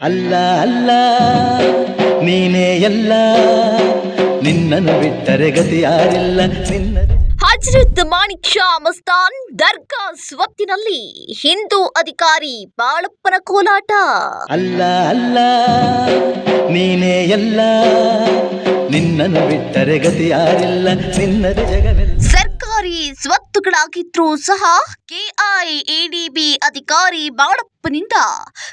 ಅಲ್ಲ ಅಲ್ಲ ನೀನೇ ಎಲ್ಲ. ನಿನ್ನನ್ನು ಬಿಟ್ಟರೆ ಗತಿ ಯಾರಿಲ್ಲ. ನಿನ್ನ ಹಜರತ್ ಮಾಣಿಕ್ ಶಾ ಮಸ್ತಾನ್ ದರ್ಗಾ ಸ್ವತ್ತಿನಲ್ಲಿ ಹಿಂದೂ ಅಧಿಕಾರಿ ಬಾಳಪ್ಪನ ಕೋಲಾಟ. ಅಲ್ಲ ಅಲ್ಲ ನೀನೇ ಎಲ್ಲ. ನಿನ್ನನ್ನು ಬಿಟ್ಟರೆ ಗತಿ ಯಾರಿಲ್ಲ. ನಿನ್ನದೇ ಜಗವೆಲ್ಲ. ಸ್ವತ್ತುಗಳಾಗಿದ್ರೂ ಸಹ ಕೆಐಎಡಿಬಿ ಅಧಿಕಾರಿ ಬಾಳಪ್ಪನಿಂದ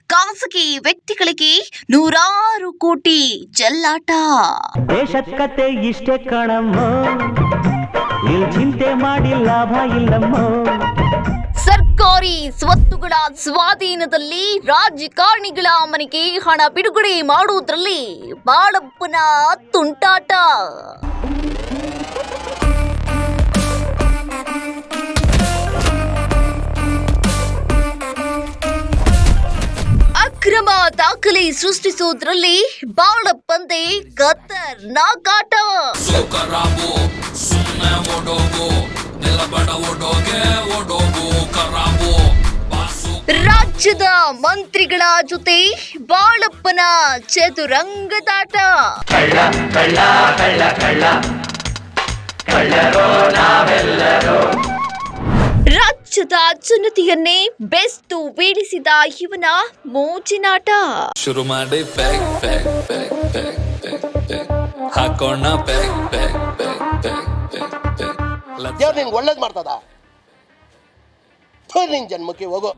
ಖಾಸಗಿ ವ್ಯಕ್ತಿಗಳಿಗೆ ನೂರಾರು ಕೋಟಿ ಜಲ್ಲಾಟ. ದೇಶದ ಕತೆ ಇಷ್ಟೇ ಕಣಮ್ಮ. ಇಲ್ಲಿ ಚಿಂತೆ ಮಾಡಿ ಲಾಭ ಇಲ್ಲಮ್ಮ. ಸರ್ಕಾರಿ ಸ್ವತ್ತುಗಳ ಸ್ವಾಧೀನದಲ್ಲಿ ರಾಜಕಾರಣಿಗಳ ಮನೆಗೆ ಹಣ ಬಿಡುಗಡೆ ಮಾಡುವುದರಲ್ಲಿ ಬಾಳಪ್ಪನ ತುಂಟಾಟ. ಅಕ್ರಮ ದಾಖಲೆ ಸೃಷ್ಟಿಸುವುದರಲ್ಲಿ ಬಾಳಪ್ಪಂದೆ ಕತ್ತರ್ ನಾಗಾಟ ರಾಜ್ಯದ ಮಂತ್ರಿಗಳ ಜೊತೆ ಬಾಳಪ್ಪನ ಚದುರಂಗದಾಟ ಕಳ್ಳ ಕಳ್ಳ ಕಳ್ಳ ಚದುರಂಗದಾಟ ರಾಜ್ಯದ ಜನತೆಯನ್ನೇ ಬೆಸ್ತು ಬೀಳಿಸಿದ ಇವನ ಮೋಜಿನಾಟ ಶುರು ಮಾಡಿ ಪ್ಯಾಕ್ ಪ್ಯಾಕ್ ಪ್ಯಾಕ್ ಪ್ಯಾಕ್ ಪ್ಯಾಕ್ ಪ್ಯಾಕ್ ಹಾಕೋಣ ಪ್ಯಾಕ್ ಪ್ಯಾಕ್ ಪ್ಯಾಕ್ ಪ್ಯಾಕ್ ಪ್ಯಾಕ್ ಪ್ಯಾಕ್ ದೇವ್ರು ನಿಂಗೆ ಒಳ್ಳೇದು ಮಾಡ್ತದ? ನಿನ್ ಜನ್ಮಕ್ಕೆ ಹೋಗೋ.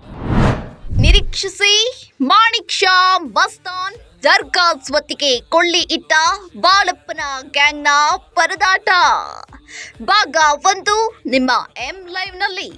ನಿರೀಕ್ಷಿಸಿ ಮಾಣಿಕ್ ಶಾ ಮಸ್ತಾನ್ ದರ್ಗಾ ಸ್ವತ್ತಿಗೆ ಕೊಳ್ಳಿ ಇಟ್ಟ ಬಾಳಪ್ಪನ ಗ್ಯಾಂಗ್ನ ಪರದಾಟ. ಭಾಗ ಒಂದು ನಿಮ್ಮ ಎಂ ಲೈವ್ನಲ್ಲಿ